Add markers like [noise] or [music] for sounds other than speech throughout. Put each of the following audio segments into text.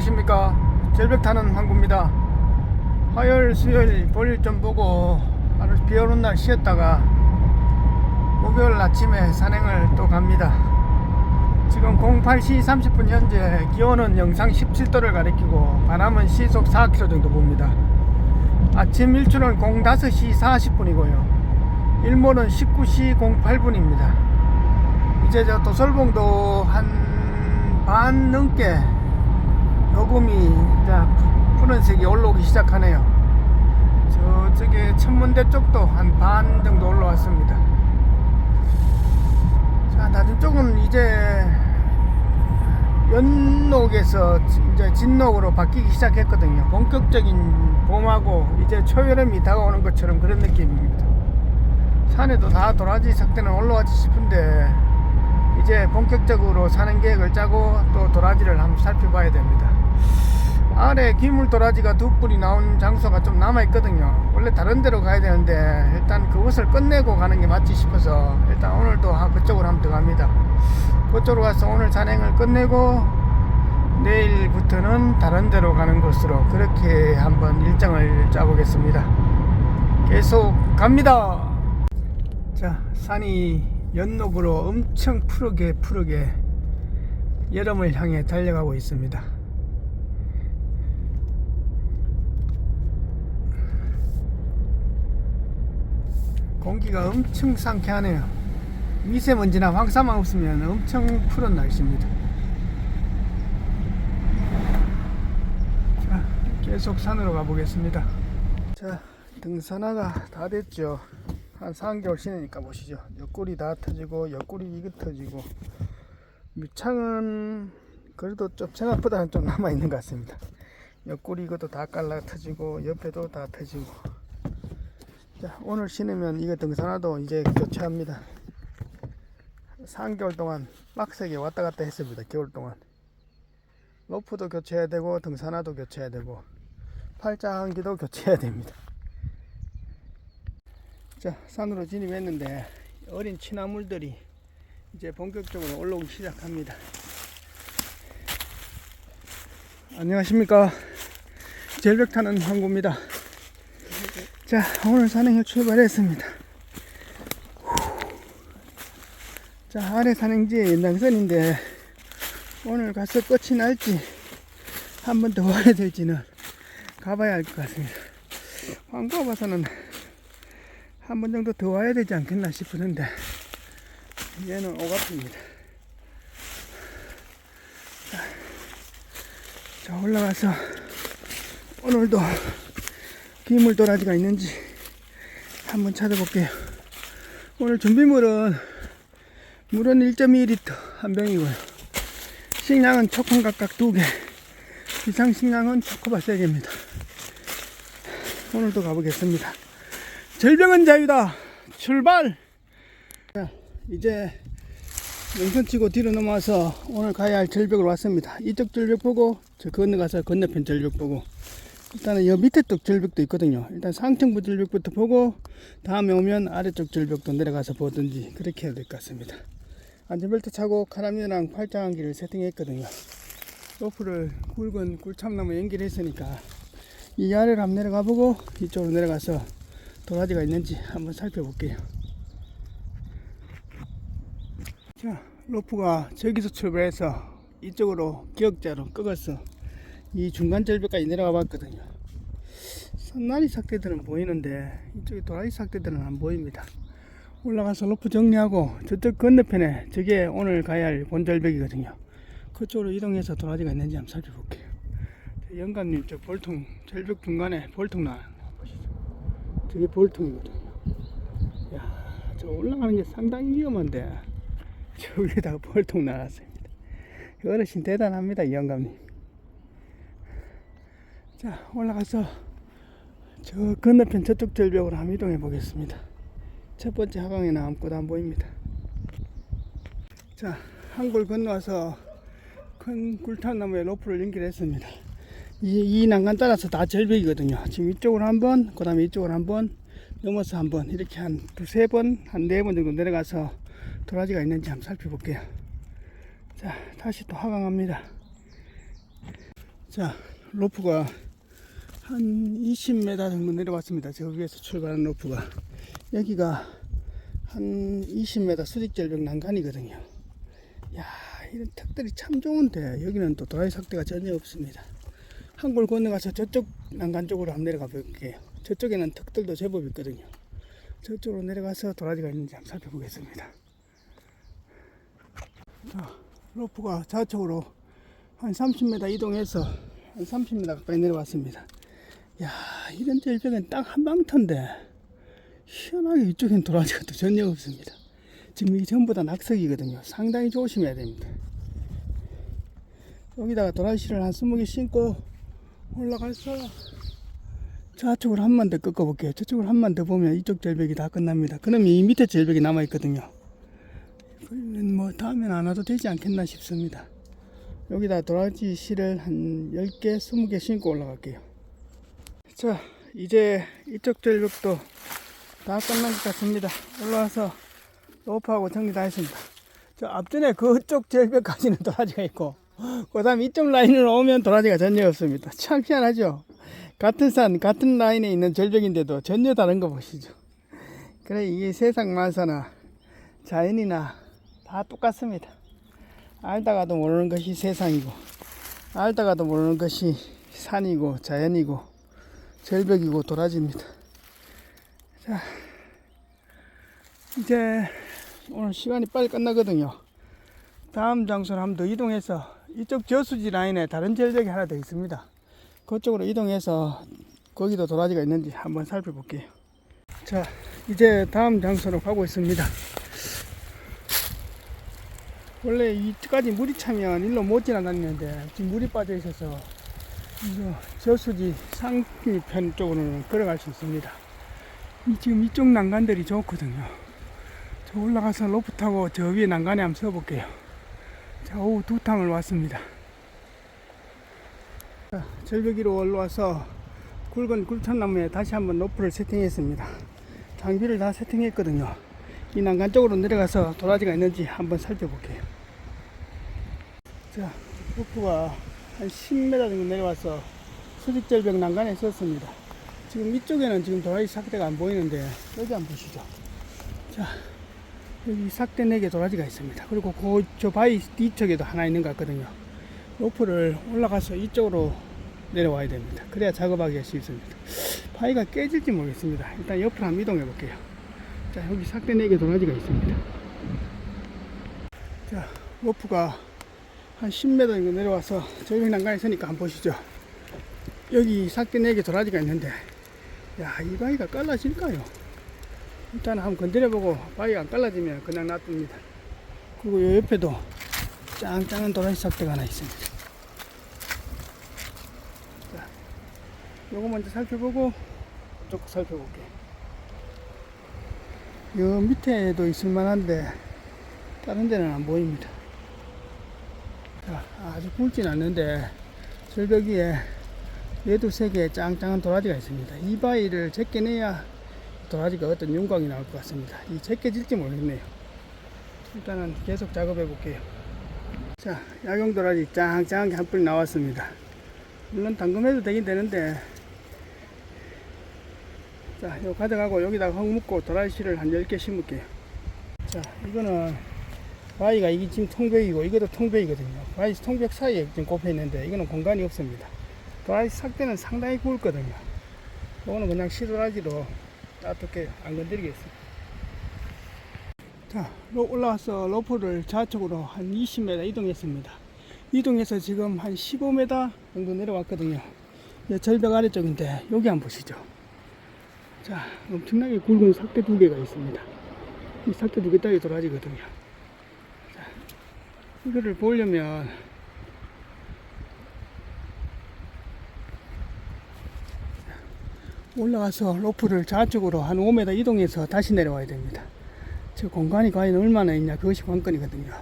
안녕하십니까. 절벽 타는 황구입니다. 화요일 수요일 볼일 좀 보고 하루 비 오는 날 쉬었다가 목요일 아침에 산행을 또 갑니다. 지금 08시 30분 현재 기온은 영상 17도를 가리키고 바람은 시속 4km 정도 봅니다. 아침 일출은 05시 40분이고요. 일몰은 19시 08분입니다. 이제 저 도설봉도 한 반 넘게 이제 푸른색이 올라오기 시작하네요. 저쪽에 천문대 쪽도 한 반 정도 올라왔습니다. 자, 낮은 쪽은 이제 연녹에서 이제 진녹으로 바뀌기 시작했거든요. 본격적인 봄하고 이제 초여름이 다가오는 것처럼 그런 느낌입니다. 산에도 다 도라지 석대는 올라왔지 싶은데 이제 본격적으로 사는 계획을 짜고 또 도라지를 한번 살펴봐야 됩니다. 아래 기물 도라지가 두 뿌리 나온 장소가 좀 남아 있거든요. 원래 다른 데로 가야 되는데 일단 그것을 끝내고 가는 게 맞지 싶어서 일단 오늘도 하- 그쪽으로 한번 들어갑니다. 그쪽으로 가서 오늘 산행을 끝내고 내일부터는 다른 데로 가는 곳으로 그렇게 한번 일정을 짜보겠습니다. 계속 갑니다. 자, 산이 연록으로 엄청 푸르게 푸르게 여름을 향해 달려가고 있습니다. 공기가 엄청 상쾌하네요. 미세먼지나 황사만 없으면 엄청 푸른 날씨입니다. 자, 계속 산으로 가보겠습니다. 자, 등산화가 다 됐죠. 한 3개월 신으니까 보시죠. 옆구리 다 터지고, 옆구리 이거 터지고, 밑창은 그래도 좀 생각보다는 좀 남아있는 것 같습니다. 옆구리 이것도 다 깔라 터지고, 옆에도 다 터지고. 자, 오늘 신으면 이거 등산화도 이제 교체합니다. 3개월 동안 빡세게 왔다 갔다 했습니다. 겨울 동안. 로프도 교체해야 되고, 등산화도 교체해야 되고, 팔짱기도 교체해야 됩니다. 자, 산으로 진입했는데 어린 취나물들이 이제 본격적으로 올라오기 시작합니다. 안녕하십니까. 절벽 타는 황구입니다. 자, 오늘 산행을 출발했습니다. 자, 아래 산행지의 연장선인데 오늘 가서 끝이 날지 한 번 더 와야 될지는 가봐야 할것 같습니다. 황구가 봐서는 한 번 정도 더 와야 되지 않겠나 싶으는데 얘는 오갑입니다. 자, 자 올라가서 오늘도 기물 도라지가 있는지 한번 찾아볼게요. 오늘 준비물은 물은 1.2리터 한 병이고요. 식량은 초콘 각각 두 개. 비상 식량은 초코바 세 개입니다. 오늘도 가보겠습니다. 절병은 자유다. 출발. 자, 이제 영선 치고 뒤로 넘어와서 오늘 가야 할 절벽으로 왔습니다. 이쪽 절벽 보고 저 건너가서 건너편 절벽 보고 일단은 여 밑에 쪽 절벽도 있거든요. 일단 상층부 절벽부터 보고 다음에 오면 아래쪽 절벽도 내려가서 보든지 그렇게 해야 될 것 같습니다. 안전벨트 차고 카라미랑 팔짱기를 세팅했거든요. 로프를 굵은 꿀참나무 연결했으니까 이 아래로 한번 내려가 보고 이쪽으로 내려가서 도라지가 있는지 한번 살펴볼게요. 자, 로프가 저기서 출발해서 이쪽으로 기역자로 꺾어서 이 중간 절벽까지 내려가 봤거든요. 산나리 삭대들은 보이는데 이쪽에 도라지 삭대들은 안 보입니다. 올라가서 로프 정리하고 저쪽 건너편에 저게 오늘 가야 할 본절벽이거든요. 그쪽으로 이동해서 도라지가 있는지 한번 살펴볼게요. 영감님 저 볼통 절벽 중간에 볼통 나 보시죠. 저게 볼통이거든요. 야, 저 올라가는 게 상당히 위험한데 저기다가 [laughs] 볼통 나갔습니다. 어르신 대단합니다, 이 영감님. 자, 올라가서 저 건너편 저쪽 절벽으로 한번 이동해 보겠습니다. 첫 번째 하강에는 아무것도 안 보입니다. 자, 한골 건너와서 큰 굴탄나무에 로프를 연결했습니다. 이, 이 난간 따라서 다 절벽이거든요. 지금 이쪽으로 한 번, 그 다음에 이쪽으로 한 번, 넘어서 한 번, 이렇게 한 두세 번, 한 네 번 정도 내려가서 도라지가 있는지 한번 살펴볼게요. 자, 다시 또 하강합니다. 자, 로프가 한 20m 정도 내려왔습니다. 저 위에서 출발한 로프가. 여기가 한 20m 수직절벽 난간이거든요. 야, 이런 턱들이 참 좋은데 여기는 또 도라이 삭대가 전혀 없습니다. 한 골 건너가서 저쪽 난간 쪽으로 한번 내려가 볼게요. 저쪽에는 턱들도 제법 있거든요. 저쪽으로 내려가서 도라지가 있는지 한번 살펴보겠습니다. 자, 로프가 좌측으로 한 30m 이동해서 한 30m 가까이 내려왔습니다. 야, 이런 절벽은 딱 한방터인데 희한하게 이쪽엔 도라지가 또 전혀 없습니다. 지금 이 전부 다 낙석이거든요. 상당히 조심해야 됩니다. 여기다가 도라지를 한 20개 심고 올라가서 좌측으로 한 번 더 꺾어볼게요. 저쪽으로 한 번 더 보면 이쪽 절벽이 다 끝납니다. 그러면 이 밑에 절벽이 남아있거든요. 뭐 다음엔 안 와도 되지 않겠나 싶습니다. 여기다 도라지 실을 한 10개, 20개 심고 올라갈게요. 자, 이제 이쪽 절벽도 다 끝난 것 같습니다. 올라와서 로프하고 정리 다 했습니다. 저 앞전에 그쪽 절벽까지는 [laughs] 도라지가 있고, 그 다음 이쪽 라인으로 오면 도라지가 전혀 없습니다. 참 희한하죠? 같은 산, 같은 라인에 있는 절벽인데도 전혀 다른 거 보시죠. 그래, 이게 세상 만사나 자연이나 다 똑같습니다. 알다가도 모르는 것이 세상이고, 알다가도 모르는 것이 산이고, 자연이고, 절벽이고, 도라지입니다. 자, 이제 오늘 시간이 빨리 끝나거든요. 다음 장소로 한번 더 이동해서 이쪽 저수지 라인에 다른 절벽이 하나 더 있습니다. 그쪽으로 이동해서 거기도 도라지가 있는지 한번 살펴볼게요. 자, 이제 다음 장소로 가고 있습니다. 원래 이까지 물이 차면 일로 못 지나다니는데 지금 물이 빠져 있어서 저수지 상편 쪽으로는 걸어갈 수 있습니다. 이 지금 이쪽 난간들이 좋거든요. 저 올라가서 로프 타고 저 위에 난간에 한번 서볼게요. 자, 오후 두 탕을 왔습니다. 자, 절벽 위로 올라와서 굵은 굴참나무에 다시 한번 로프를 세팅했습니다. 장비를 다 세팅했거든요. 이 난간 쪽으로 내려가서 도라지가 있는지 한번 살펴볼게요. 자, 로프가 한 10m 정도 내려와서 수직절벽 난간에 섰습니다. 지금 이쪽에는 지금 도라지 삭대가 안 보이는데 여기 한번 보시죠. 자, 여기 삭대 4개 도라지가 있습니다. 그리고 그, 저 바위 뒤쪽에도 하나 있는 것 같거든요. 로프를 올라가서 이쪽으로 내려와야 됩니다. 그래야 작업하기가 쉽습니다. 바위가 깨질지 모르겠습니다. 일단 옆으로 한번 이동해 볼게요. 자, 여기 삭대 4개 도라지가 있습니다. 자, 로프가 한 10m 정도 내려와서 저기 난간에 서니까 한번 보시죠. 여기 삭대 4개 도라지가 있는데, 야, 이 바위가 깔라질까요? 일단 한번 건드려보고 바위가 안 깔라지면 그냥 놔둡니다. 그리고 요 옆에도 짱짱한 도라지 삭대가 하나 있습니다. 자, 요거 먼저 살펴보고 쪽 살펴볼게요. 요 밑에도 있을 만한데 다른 데는 안 보입니다. 자, 아주 굵진 않는데 절벽 위에 얘도 세 개의 짱짱한 도라지가 있습니다. 이 바위를 제껴내야 도라지가 어떤 윤광이 나올 것 같습니다. 이 제껴질지 모르겠네요. 일단은 계속 작업해 볼게요. 자, 야경 도라지 짱짱하게 한 뿌리 나왔습니다. 물론 담금해도 되긴 되는데, 자, 이거 가져가고 여기다가 흙 묻고 도라지 씨를 한 10개 심을게요. 자, 이거는 바위가 이게 지금 통백이고 이것도 통백이거든요. 바위 통백 사이에 지금 꼽혀 있는데 이거는 공간이 없습니다. 도라지 삭대는 상당히 굵거든요. 이거는 그냥 시도라지로 따뜻게 안 건드리겠습니다. 자, 로- 올라와서 로프를 좌측으로 한 20m 이동했습니다. 이동해서 지금 한 15m 정도 내려왔거든요. 이 절벽 아래쪽인데 여기 한번 보시죠. 자, 엄청나게 굵은 삭대 두 개가 있습니다. 이 삭대 두 개 따위 도라지거든요. 자, 이거를 보려면 올라가서 로프를 좌측으로 한 5m 이동해서 다시 내려와야 됩니다. 저 공간이 과연 얼마나 있냐 그것이 관건이거든요.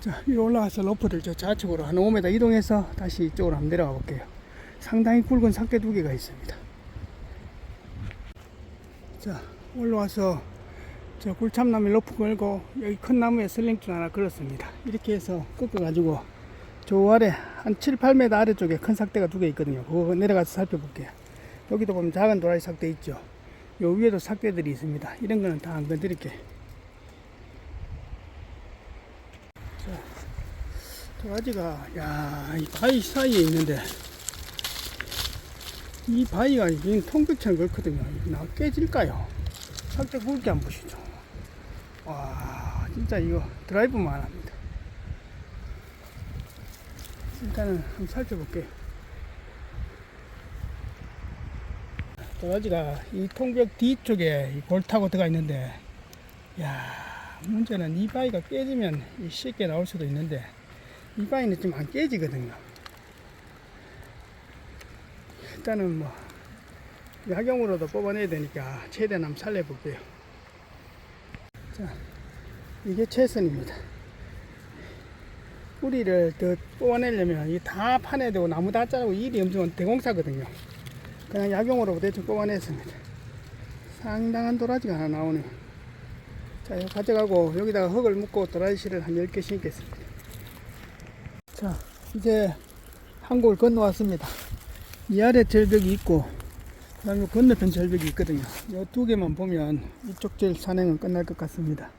자 위로 올라가서 로프를 저 좌측으로 한 5m 이동해서 다시 이쪽으로 한번 내려가 볼게요. 상당히 굵은 삭대 두 개가 있습니다. 자 올라와서 저 굴참나무 로프 걸고 여기 큰 나무에 슬링줄 하나 걸었습니다. 이렇게 해서 꺾어 가지고 저 아래 한 7, 8m 아래쪽에 큰 삭대가 두 개 있거든요. 그거 내려가서 살펴볼게요. 여기도 보면 작은 도라지 삭대 있죠. 요 위에도 삭대들이 있습니다. 이런 거는 다 안 건드릴게. 자, 도라지가 야, 이 바위 사이에 있는데 이 바위가 지금 통백처럼 그렇거든요. 나 깨질까요? 삭대 굵게 안 보시죠. 와, 진짜 이거 드라이브만 합니다. 일단은 한번 살펴볼게요. 도라지가 이 통벽 뒤쪽에 이 골타고 들어가 있는데, 야 문제는 이 바위가 깨지면 이 쉽게 나올 수도 있는데, 이 바위는 좀 안 깨지거든요. 일단은 뭐, 야경으로도 뽑아내야 되니까 최대한 한번 살려볼게요. 자, 이게 최선입니다. 뿌리를 더 뽑아내려면 이 다 파내야 되고 나무 다 자르고 일이 엄청 대공사거든요. 그냥 약용으로 대충 뽑아냈습니다. 상당한 도라지가 하나 나오네요. 자, 이거 가져가고 여기다가 흙을 묻고 도라지 씨를 한 10개 심겠습니다. 자, 이제 한곳 건너왔습니다. 이 아래 절벽이 있고, 그 다음에 건너편 절벽이 있거든요. 이 두 개만 보면 이쪽 절 산행은 끝날 것 같습니다.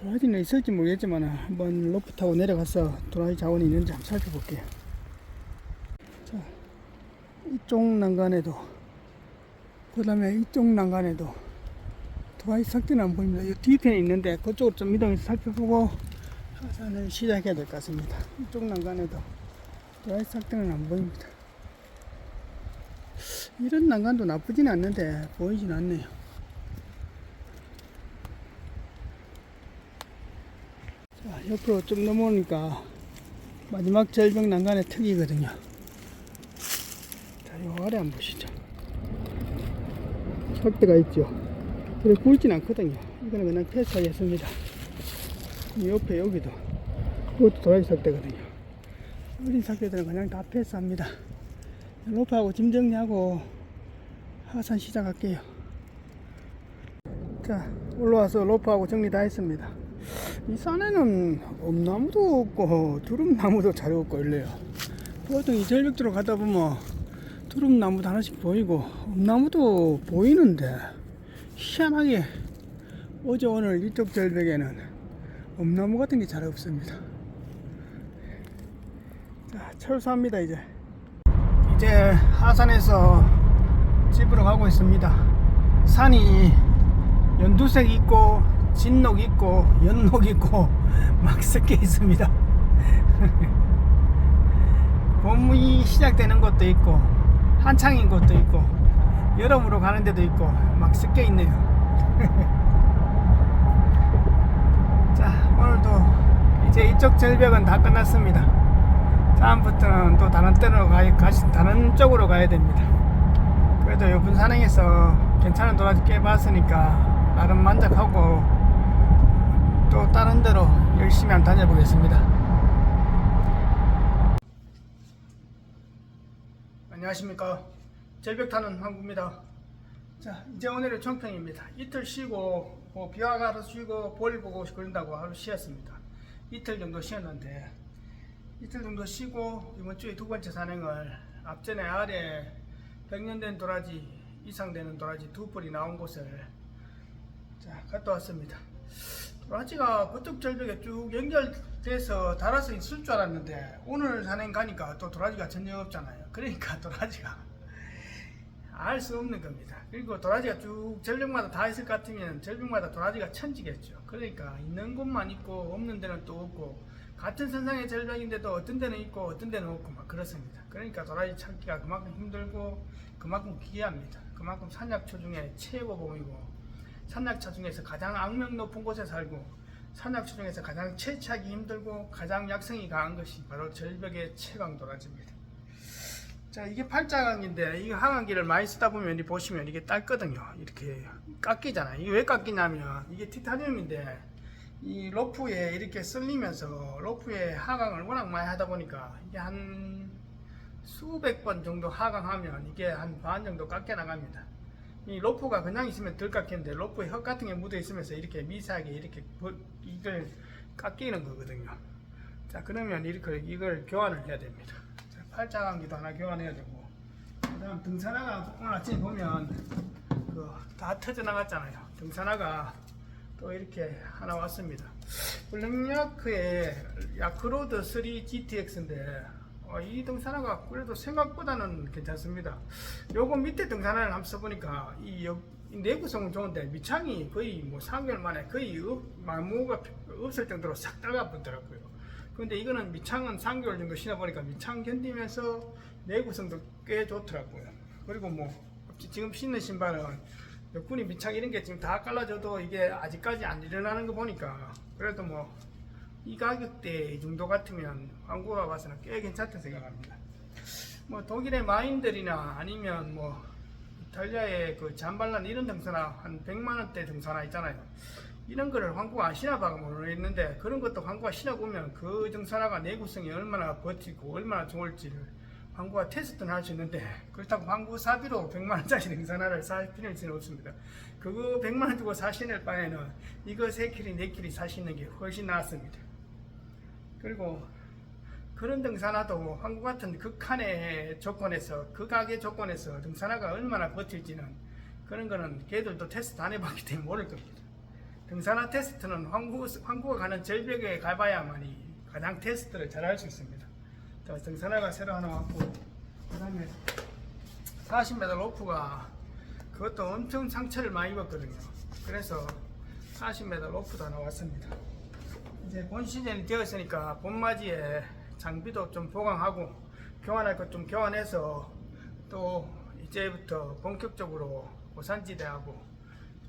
도라지는 있을지 모르겠지만 한번 로프 타고 내려가서 도라지 자원이 있는지 한번 살펴볼게요. 자, 이쪽 난간에도 그 다음에 이쪽 난간에도 도라지 삭대는 안 보입니다. 이 뒤편에 있는데 그쪽으로 좀 이동해서 살펴보고 하산을 시작해야 될 것 같습니다. 이쪽 난간에도 도라지 삭대는 안 보입니다. 이런 난간도 나쁘진 않는데 보이진 않네요. 자, 옆으로 좀 넘어오니까 마지막 절벽 난간의 특이거든요. 자, 요 아래 한번 보시죠. 석대가 있죠. 그래 굵진 않거든요. 이거는 그냥 패스하겠습니다. 이 옆에 여기도 그것도 도라지 석대거든요. 어린 석대들은 그냥 다 패스합니다. 로프하고 짐 정리하고 하산 시작할게요. 자, 올라와서 로프하고 정리 다 했습니다. 이 산에는 엄나무도 없고 두릅나무도 잘 없고 이래요. 보통 이 절벽으로 가다 보면 두릅나무도 하나씩 보이고 엄나무도 보이는데 희한하게 어제 오늘 이쪽 절벽에는 엄나무 같은 게 잘 없습니다. 자, 철수합니다 이제. 이제 하산에서 집으로 가고 있습니다. 산이 연두색 있고 진녹 있고 연녹 있고 [laughs] 막 섞여 있습니다. [laughs] 봄이 시작되는 것도 있고 한창인 것도 있고 여름으로 가는 데도 있고 막 섞여 있네요. [laughs] 자 오늘도 이제 이쪽 절벽은 다 끝났습니다. 다음부터는 또 다른 때로 가, 가시, 다른 쪽으로 가야 됩니다. 그래도 이번 산행에서 괜찮은 도라지 깨봤으니까 나름 만족하고 또 다른 데로 열심히 한번 다녀보겠습니다. 안녕하십니까. 절벽 타는 황구입니다. 자, 이제 오늘의 총평입니다. 이틀 쉬고, 뭐 비와가 하루 쉬고, 볼 보고 그런다고 하루 쉬었습니다. 이틀 정도 쉬었는데, 이틀 정도 쉬고, 이번 주에 두 번째 산행을 앞전에 아래 100년 된 도라지 이상 되는 도라지 두 뿔이 나온 곳을 자, 갔다 왔습니다. 도라지가 그쪽 절벽에 쭉 연결돼서 달아서 있을 줄 알았는데 오늘 산행 가니까 또 도라지가 전혀 없잖아요. 그러니까 [laughs] 도라지가 알 수 없는 겁니다. 그리고 도라지가 쭉 절벽마다 다 있을 것 같으면 절벽마다 도라지가 천지겠죠. 그러니까 있는 곳만 있고 없는 데는 또 없고 같은 선상의 절벽인데도 어떤 데는 있고 어떤 데는 없고 막 그렇습니다. 그러니까 도라지 찾기가 그만큼 힘들고 그만큼 귀합니다. 그만큼 산약초 중에 최고봉이고 산약초 중에서 가장 악명 높은 곳에 살고 산약초 중에서 가장 채취하기 힘들고 가장 약성이 강한 것이 바로 절벽의 최강 도라지입니다. 자 이게 팔자강인데 이 항암기를 많이 쓰다 보면 이 보시면 이게 닳거든요. 이렇게 깎이잖아요. 이게 왜 깎이냐면 이게 티타늄인데 이 로프에 이렇게 쓸리면서 로프에 하강을 워낙 많이 하다 보니까 이게 한 수백 번 정도 하강하면 이게 한 반 정도 깎여 나갑니다. 이 로프가 그냥 있으면 덜 깎이는데 로프에 흙 같은 게 묻어 있으면서 이렇게 미세하게 이렇게 벌- 이걸 깎이는 거거든요. 자 그러면 이렇게 이걸 교환을 해야 됩니다. 자, 팔자감기도 하나 교환해야 되고 그다음 등산화가 오늘 아침에 보면 그 다 터져 나갔잖아요. 등산화가 또 이렇게 하나 왔습니다. 블랙야크의 야크로드 3 GTX인데 어, 이 등산화가 그래도 생각보다는 괜찮습니다. 요거 밑에 등산화를 한번 써보니까 이, 여- 이 내구성은 좋은데 밑창이 거의 뭐 3개월 만에 거의 없, 마모가 없을 정도로 싹 달라붙더라고요. 근데 이거는 밑창은 3개월 정도 신어보니까 밑창 견디면서 내구성도 꽤 좋더라고요. 그리고 뭐 지금 신는 신발은 옆구리 밑창 이런 게 지금 다 깔라져도 이게 아직까지 안 일어나는 거 보니까 그래도 뭐 이 가격대 이 정도 같으면 한국에 와서는 꽤 괜찮다 생각합니다. 뭐 독일의 마인들이나 아니면 뭐 이탈리아의 그 잠발란 이런 등산화 한 100만 원대 등산화 있잖아요. 이런 거를 한국가 안 신어봐가 모르겠는데 그런 것도 한국가 신어보면 그 등산화가 내구성이 얼마나 버티고 얼마나 좋을지를 한국가 테스트는 할 수 있는데 그렇다고 한국 사비로 100만 원짜리 등산화를 살 필요는 없습니다. 그거 100만 원 주고 사시는 바에는 이거 3킬이 4킬이 사시는 게 훨씬 낫습니다. 그리고 그런 등산화도 한국 같은 극한의 조건에서 극악의 조건에서 등산화가 얼마나 버틸지는 그런 거는 걔들도 테스트 안 해봤기 때문에 모를 겁니다. 등산화 테스트는 한국, 한국에 가는 절벽에 가봐야만이 가장 테스트를 잘 할 수 있습니다. 자, 등산화가 새로 하나 왔고, 그 다음에 40m 로프가 그것도 엄청 상처를 많이 입었거든요. 그래서 40m 로프도 하나 왔습니다. 이제 본 시즌이 되었으니까 봄맞이에 장비도 좀 보강하고 교환할 것 좀 교환해서 또 이제부터 본격적으로 고산지대하고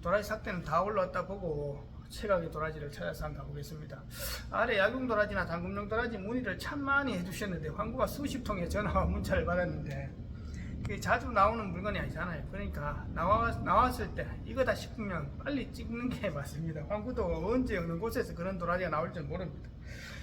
도라지 삭대는 다 올라왔다 보고 최강의 도라지를 찾아서 한번 가보겠습니다. 아래 야경 도라지나 당금용 도라지 문의를 참 많이 해주셨는데 황구가 수십 통의 전화와 문자를 받았는데 그게 자주 나오는 물건이 아니잖아요. 그러니까 나와, 나왔을 때 이거다 싶으면 빨리 찍는 게 맞습니다. 황구도 언제 어느 곳에서 그런 도라지가 나올지 모릅니다.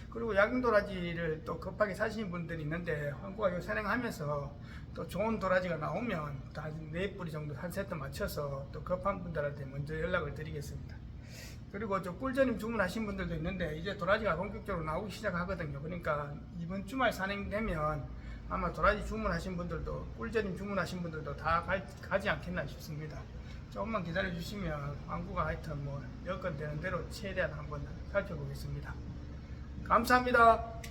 그리고 야경 도라지를 또 급하게 사시는 분들이 있는데 황구가 요 산행하면서 또 좋은 도라지가 나오면 다네 뿌리 정도 한 세트 맞춰서 또 급한 분들한테 먼저 연락을 드리겠습니다. 그리고 저 꿀전임 주문하신 분들도 있는데 이제 도라지가 본격적으로 나오기 시작하거든요. 그러니까 이번 주말 산행되면 아마 도라지 주문하신 분들도 꿀전임 주문하신 분들도 다 가, 가지 않겠나 싶습니다. 조금만 기다려 주시면 광고가 하여튼 뭐 여건 되는 대로 최대한 한번 살펴보겠습니다. 감사합니다.